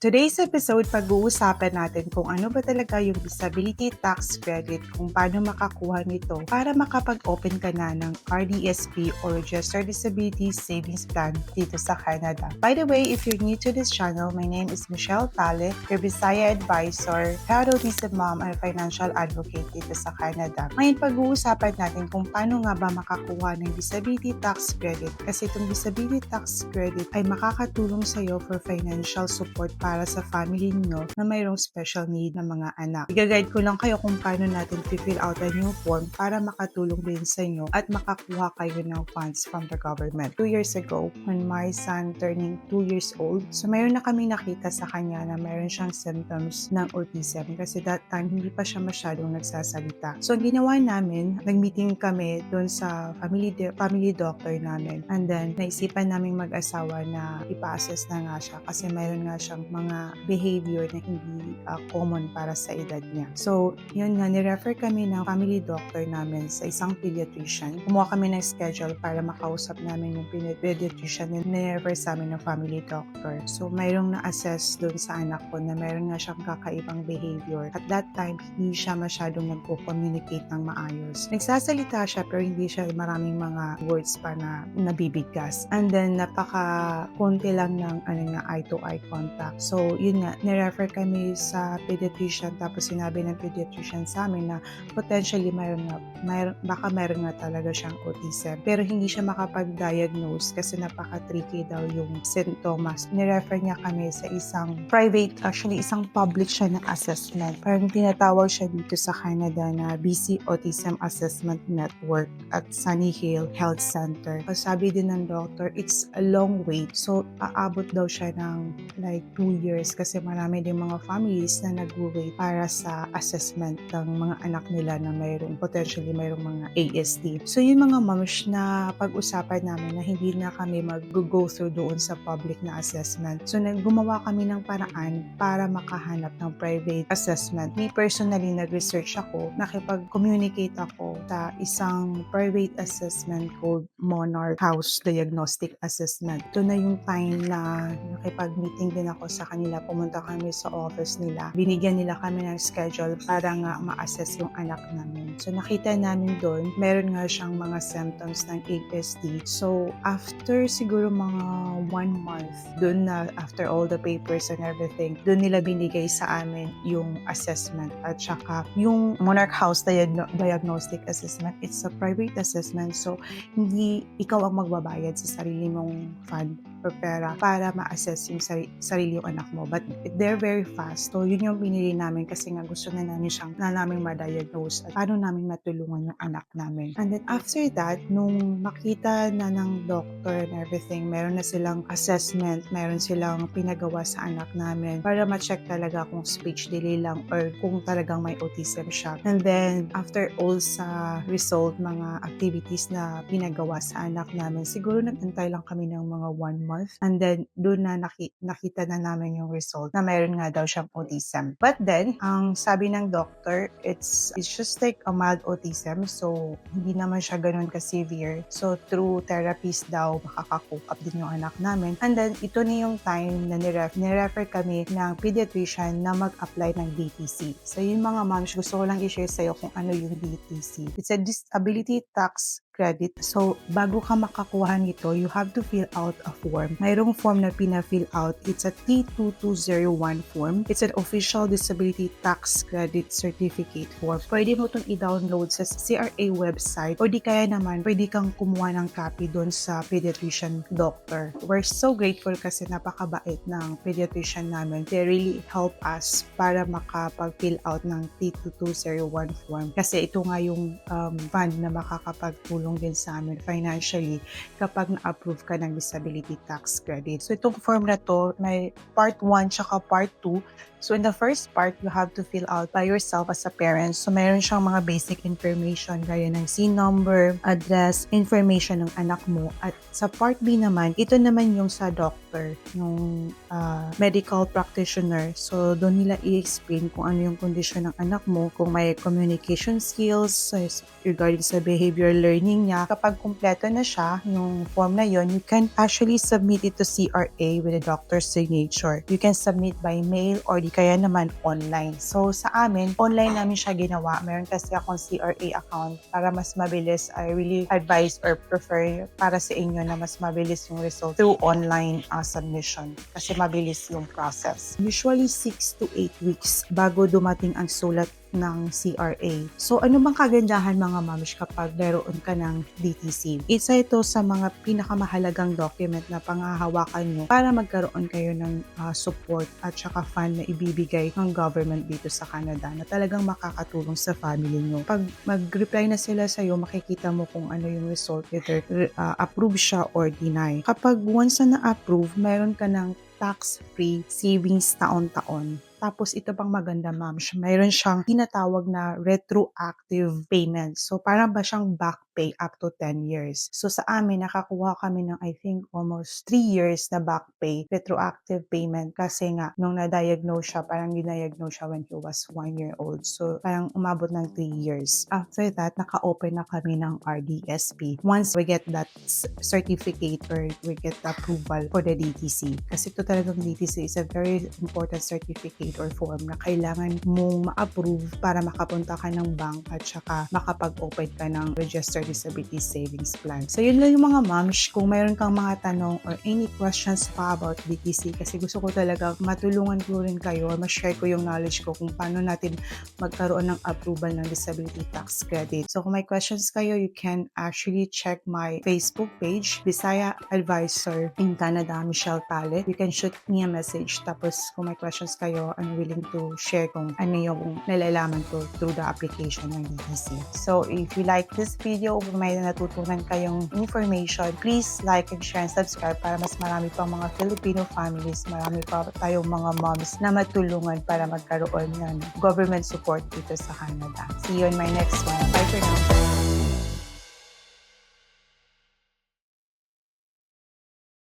Today's episode, pag-uusapan natin kung ano ba talaga yung disability tax credit, kung paano makakuha nito para makapag-open ka na ng RDSP or Registered Disability Savings Plan dito sa Canada. By the way, if you're new to this channel, my name is Michelle Tale, your Bisaya advisor, proud autism mom, and financial advocate dito sa Canada. Ngayon, pag-uusapan natin kung paano nga ba makakuha ng disability tax credit kasi itong disability tax credit ay makakatulong sa iyo for financial support para sa family niyo na mayroong special need na mga anak. Igaguide ko lang kayo kung paano natin fill out a new form para makatulong din sa inyo at makakuha kayo ng funds from the government. Two years ago, when my son turning 2 years old, so mayroon na kami nakita sa kanya na mayroon siyang symptoms ng autism kasi that time hindi pa siya masyadong nagsasalita. So ang ginawa namin, nag-meeting kami doon sa family family doctor namin and then naisipan namin mag-asawa na ipa-assess na nga siya kasi mayroon nga siyang mga behavior na hindi uh, common para sa edad niya. So, yun nga, nirefer kami ng family doctor namin sa isang pediatrician. Kumuha kami ng schedule para makausap namin yung pedi- pediatrician na nirefer sa amin ng family doctor. So, mayroong na-assess doon sa anak ko na mayroon nga siyang kakaibang behavior. At that time, hindi siya masyadong nagpo-communicate ng maayos. Nagsasalita siya pero hindi siya maraming mga words pa na nabibigkas. And then, napaka konti lang ng ano eye-to-eye contact. So, yun nga, nirefer kami sa pediatrician tapos sinabi ng pediatrician sa amin na potentially mayroon nga, mayroon, baka mayroon nga talaga siyang autism. Pero hindi siya makapag-diagnose kasi napaka-tricky daw yung symptoms. Nirefer niya kami sa isang private, actually isang public siya na assessment. Parang tinatawag siya dito sa Canada na BC Autism Assessment Network at Sunny Hill Health Center. Sabi din ng doctor, it's a long wait. So, aabot daw siya ng like 2 years kasi marami din mga families na nag-wait para sa assessment ng mga anak nila na mayroong potentially mayroong mga ASD. So, yung mga moms na pag-usapan namin na hindi na kami mag-go through doon sa public na assessment. So, naggumawa kami ng paraan para makahanap ng private assessment. Me personally, nag-research ako, nakipag-communicate ako sa isang private assessment called Monarch House Diagnostic Assessment. Ito na yung time na nakipag-meeting din ako sa kanila. Pumunta kami sa office nila. Binigyan nila kami ng schedule para nga ma-assess yung anak namin. So nakita namin doon, meron nga siyang mga symptoms ng ASD. So after siguro mga one month, doon na after all the papers and everything, doon nila binigay sa amin yung assessment at saka yung Monarch House Diagno- Diagnostic Assessment. It's a private assessment so hindi ikaw ang magbabayad sa sarili mong fund or pera para ma-assess yung sari- sarili yung anak mo. But they're very fast. So, yun yung pinili namin kasi nga gusto na namin siyang na namin ma-diagnose at paano namin matulungan yung anak namin. And then after that, nung makita na ng doctor and everything, meron na silang assessment, meron silang pinagawa sa anak namin para ma-check talaga kung speech delay lang or kung talagang may autism siya. And then, after all sa result, mga activities na pinagawa sa anak namin, siguro nagantay lang kami ng mga one month. And then, doon na naki- nakita na namin yung result na mayroon nga daw siyang autism. But then, ang sabi ng doctor, it's, it's just like a mild autism. So, hindi naman siya ganun ka-severe. So, through therapies daw, makakakope up din yung anak namin. And then, ito na yung time na niref, nirefer kami ng pediatrician na mag-apply ng DTC. So, yung mga moms, gusto ko lang i-share sa'yo kung ano yung DTC. It's a disability tax credit. So, bago ka makakuha nito, you have to fill out a form. Mayroong form na pina-fill out. It's a T2201 form. It's an official disability tax credit certificate form. Pwede mo itong i-download sa CRA website o di kaya naman, pwede kang kumuha ng copy doon sa pediatrician doctor. We're so grateful kasi napakabait ng pediatrician namin. They really help us para makapag-fill out ng T2201 form. Kasi ito nga yung um, fund na makakapagtulong din sa amin financially kapag na-approve ka ng disability tax credit. So itong form na to, may part 1 tsaka part 2. So in the first part, you have to fill out by yourself as a parent. So meron siyang mga basic information gaya ng SIN number, address, information ng anak mo. At sa part B naman, ito naman yung sa doctor doctor, yung ah, medical practitioner. So, doon nila i-explain kung ano yung kondisyon ng anak mo, kung may communication skills regarding sa behavior learning niya. Kapag kumpleto na siya, yung form na yon, you can actually submit it to CRA with a doctor's signature. You can submit by mail or di kaya naman online. So, sa amin, online namin siya ginawa. Meron kasi akong CRA account para mas mabilis. I really advise or prefer para sa inyo na mas mabilis yung result through online uh, submission kasi mabilis yung process. Usually 6 to 8 weeks bago dumating ang sulat ng CRA. So, ano bang kagandahan mga mamish kapag meron ka ng DTC? Isa ito sa mga pinakamahalagang document na pangahawakan nyo para magkaroon kayo ng uh, support at saka fund na ibibigay ng government dito sa Canada na talagang makakatulong sa family nyo. Pag mag-reply na sila sa'yo, makikita mo kung ano yung result, either uh, approve siya or deny. Kapag once na na-approve, meron ka ng tax-free savings taon-taon. Tapos ito pang maganda ma'am, mayroon siyang tinatawag na retroactive payment. So parang ba siyang back pay up to 10 years. So sa amin, nakakuha kami ng I think almost 3 years na back pay, retroactive payment kasi nga nung na-diagnose siya, parang diniagnose siya when he was 1 year old. So parang umabot ng 3 years. After that, naka-open na kami ng RDSP. Once we get that certificate or we get approval for the DTC. Kasi ito talagang DTC is a very important certificate or form na kailangan mong ma-approve para makapunta ka ng bank at saka makapag-open ka ng registered disability savings plan. So yun lang yung mga moms. Kung mayroon kang mga tanong or any questions pa about DTC kasi gusto ko talaga matulungan ko rin kayo or ma-share ko yung knowledge ko kung paano natin magkaroon ng approval ng disability tax credit. So kung may questions kayo, you can actually check my Facebook page, Bisaya Advisor in Canada, Michelle Palet. You can shoot me a message. Tapos kung may questions kayo, I'm willing to share kung ano yung nalalaman ko through the application ng DTC. So if you like this video, kung may natutunan kayong information, please like and share and subscribe para mas marami pang mga Filipino families, marami pa tayong mga moms na matulungan para magkaroon ng government support dito sa Canada. See you in my next one. Bye for now.